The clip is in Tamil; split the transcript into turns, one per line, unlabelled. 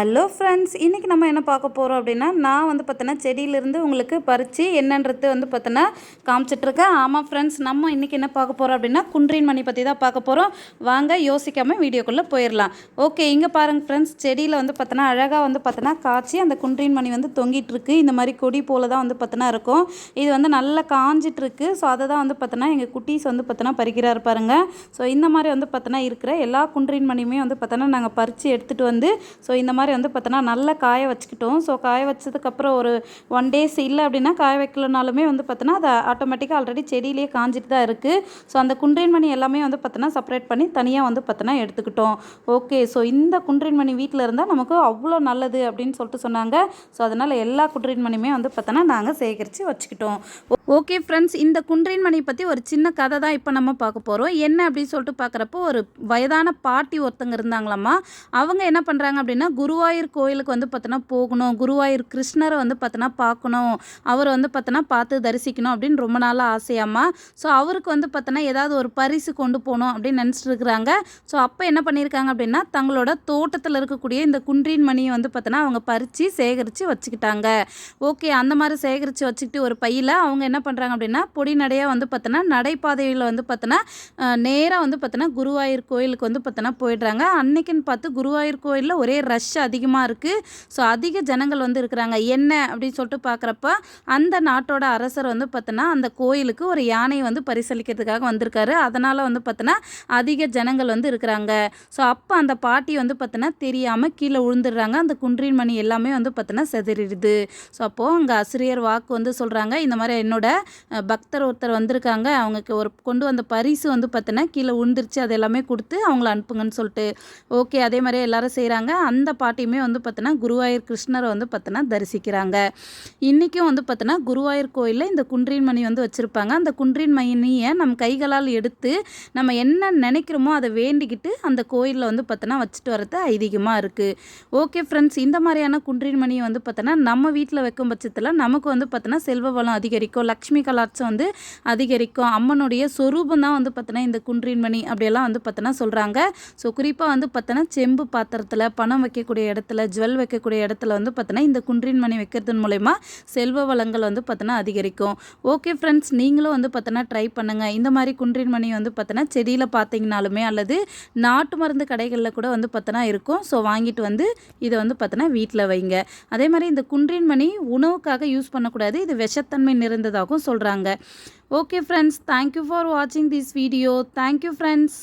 ஹலோ ஃப்ரெண்ட்ஸ் இன்றைக்கி நம்ம என்ன பார்க்க போகிறோம் அப்படின்னா நான் வந்து பார்த்தோன்னா செடியிலேருந்து உங்களுக்கு பறித்து என்னன்றது வந்து பார்த்தோன்னா காமிச்சிட்ருக்கேன் ஆமாம் ஃப்ரெண்ட்ஸ் நம்ம இன்றைக்கி என்ன பார்க்க போகிறோம் அப்படின்னா குன்றின் மணி பற்றி தான் பார்க்க போகிறோம் வாங்க யோசிக்காமல் வீடியோக்குள்ளே போயிடலாம் ஓகே இங்கே பாருங்கள் ஃப்ரெண்ட்ஸ் செடியில் வந்து பார்த்தோன்னா அழகாக வந்து பார்த்தோன்னா காய்ச்சி அந்த குன்றின் மணி வந்து தொங்கிட்டுருக்கு இந்த மாதிரி கொடி போல் தான் வந்து பார்த்தோன்னா இருக்கும். இது வந்து நல்லா காஞ்சிட்ருக்கு ஸோ அதை தான் வந்து பார்த்தோன்னா எங்கள் குட்டீஸ் வந்து பார்த்தோன்னா பறிக்கிறாரு பாருங்கள் ஸோ இந்த மாதிரி வந்து பார்த்தோன்னா இருக்கிற எல்லா குன்றின் மணியுமே வந்து பார்த்தோன்னா நாங்கள் பறித்து எடுத்துகிட்டு வந்து ஸோ இந்த மாதிரி வந்து பார்த்தோன்னா நல்லா காய வச்சுக்கிட்டோம். ஸோ காய வச்சதுக்கப்புறம் ஒரு ஒன் டேஸ் இல்லை அப்படின்னா காய வைக்கலனாலுமே வந்து பார்த்தோன்னா அது ஆட்டோமேட்டிக்காக ஆல்ரெடி செடியிலேயே காஞ்சிட்டு தான் இருக்குது ஸோ அந்த குன்றின் மணி எல்லாமே வந்து பார்த்தோன்னா செப்பரேட் பண்ணி தனியாக வந்து பார்த்தோன்னா எடுத்துக்கிட்டோம். ஓகே ஸோ இந்த குன்றின் மணி வீட்டில் இருந்தால் நமக்கு அவ்வளோ நல்லது அப்படின்னு சொல்லிட்டு சொன்னாங்க. ஸோ அதனால் எல்லா குன்றின் மணியுமே வந்து பார்த்தோன்னா நாங்கள் சேகரித்து வச்சுக்கிட்டோம். ஓகே ஃப்ரெண்ட்ஸ் இந்த குன்றின் மணி பற்றி ஒரு சின்ன கதை தான் இப்போ நம்ம பார்க்க போகிறோம் என்ன அப்படின்னு சொல்லிட்டு பார்க்குறப்போ ஒரு வயதான பாட்டி ஒருத்தங்க இருந்தாங்களாம்மா. அவங்க என்ன பண்ணுறாங்க அப்படின்னா குருவாயூர் கோயிலுக்கு வந்து பார்த்தோன்னா போகணும். குருவாயூர் கிருஷ்ணரை வந்து பார்த்தோன்னா பார்க்கணும். அவரை வந்து பார்த்தோன்னா பார்த்து தரிசிக்கணும் அப்படின்னு ரொம்ப நாளாக ஆசையாம்மா. ஸோ அவருக்கு வந்து பார்த்தோன்னா ஏதாவது ஒரு பரிசு கொண்டு போகணும் அப்படின்னு நினச்சிட்டு இருக்கிறாங்க ஸோ அப்போ என்ன பண்ணியிருக்காங்க அப்படின்னா தங்களோட தோட்டத்தில் இருக்கக்கூடிய இந்த குன்றின் மணியை வந்து பார்த்தோன்னா அவங்க பறித்து சேகரித்து வச்சுக்கிட்டாங்க. ஓகே அந்த மாதிரி சேகரித்து வச்சுக்கிட்டு ஒரு பையில் அவங்க என்ன பண்ணுறாங்க அப்படின்னா பொடி நடையாக வந்து பார்த்தோன்னா நடைபாதையில் வந்து பார்த்தோன்னா நேராக வந்து பார்த்தோன்னா குருவாயூர் கோயிலுக்கு வந்து பார்த்தோன்னா போயிடுறாங்க. அன்னைக்குன்னு பார்த்து குருவாயூர் கோயிலில் ஒரே ரஷ் அதிகமாக இருக்குது ஸோ அதிக ஜனங்கள் வந்து இருக்கிறாங்க. என்ன அப்படின்னு சொல்லிட்டு பார்க்குறப்ப அந்த நாட்டோட அரசர் வந்து பார்த்தோன்னா அந்த கோயிலுக்கு ஒரு யானையை வந்து பரிசளிக்கிறதுக்காக வந்திருக்காரு. அதனால் வந்து பார்த்தோன்னா அதிக ஜனங்கள் வந்து இருக்கிறாங்க. ஸோ அப்போ அந்த பாட்டி வந்து பார்த்தோன்னா தெரியாமல் கீழே விழுந்துடுறாங்க அந்த குன்றின் மணி எல்லாமே வந்து பார்த்தோன்னா செதறிடுது. ஸோ அப்போது அங்கே ஆசிரியர் வாக்கு வந்து சொல்கிறாங்க இந்த மாதிரி என்னோட பக்தர் ஒருத்தர் வந்திருக்காங்க. அவங்களுக்கு ஒரு கொண்டு வந்த பரிசு வந்து பார்த்தோன்னா கீழே உழுந்துருச்சு. அது எல்லாமே கொடுத்து அவங்கள அனுப்புங்கன்னு சொல்லிட்டு. ஓகே அதே மாதிரி எல்லாரும் செய்கிறாங்க அந்த பாட்டியுமே வந்து பார்த்தோன்னா குருவாயூர் கிருஷ்ணரை வந்து பார்த்தோன்னா தரிசிக்கிறாங்க. இன்றைக்கும் வந்து பார்த்தோன்னா குருவாயூர் கோயிலில் இந்த குன்றின் மணி வந்து வச்சுருப்பாங்க. அந்த குன்றின் மணியை நம்ம கைகளால் எடுத்து நம்ம என்ன நினைக்கிறோமோ அதை வேண்டிக்கிட்டு அந்த கோயிலில் வந்து பார்த்தோன்னா வச்சுட்டு வரது ஐதீகமாக இருக்குது ஓகே ஃப்ரெண்ட்ஸ் இந்த மாதிரியான குன்றின் மணியை வந்து பார்த்தோன்னா நம்ம வீட்டில் வைக்கும் பட்சத்தில் நமக்கு வந்து பார்த்தோன்னா செல்வ வளம் அதிகரிக்கும் லக்ஷ்மி கலாட்சம் வந்து அதிகரிக்கும் அம்மனுடைய சொரூபம் தான் வந்து பார்த்தோன்னா இந்த குன்றின் மணி அப்படியெல்லாம் வந்து பார்த்தோன்னா சொல்கிறாங்க ஸோ குறிப்பாக வந்து பார்த்தோன்னா செம்பு பாத்திரத்தில் பணம் வைக்கக்கூடிய இடத்துல ஜுவல் வைக்கக்கூடிய இடத்துல வந்து பார்த்தோன்னா இந்த குன்றின் மணி வைக்கிறது மூலயமா செல்வ வளங்கள் வந்து பார்த்தோன்னா அதிகரிக்கும். ஓகே ஃப்ரெண்ட்ஸ் நீங்களும் வந்து பார்த்தோன்னா ட்ரை பண்ணுங்கள் இந்த மாதிரி குன்றின் மணி வந்து பார்த்தோன்னா செடியில் பார்த்தீங்கனாலுமே அல்லது நாட்டு மருந்து கடைகளில் கூட வந்து பார்த்தோன்னா இருக்கும். ஸோ வாங்கிட்டு வந்து இதை வந்து பார்த்தோன்னா வீட்டில் வைங்க. அதே மாதிரி இந்த குன்றின் மணி உணவுக்காக யூஸ் பண்ணக்கூடாது. இது விஷத்தன்மை நிறைந்ததாகவும் சொல்கிறாங்க okay friends thank you for வாட்சிங் this video thank you friends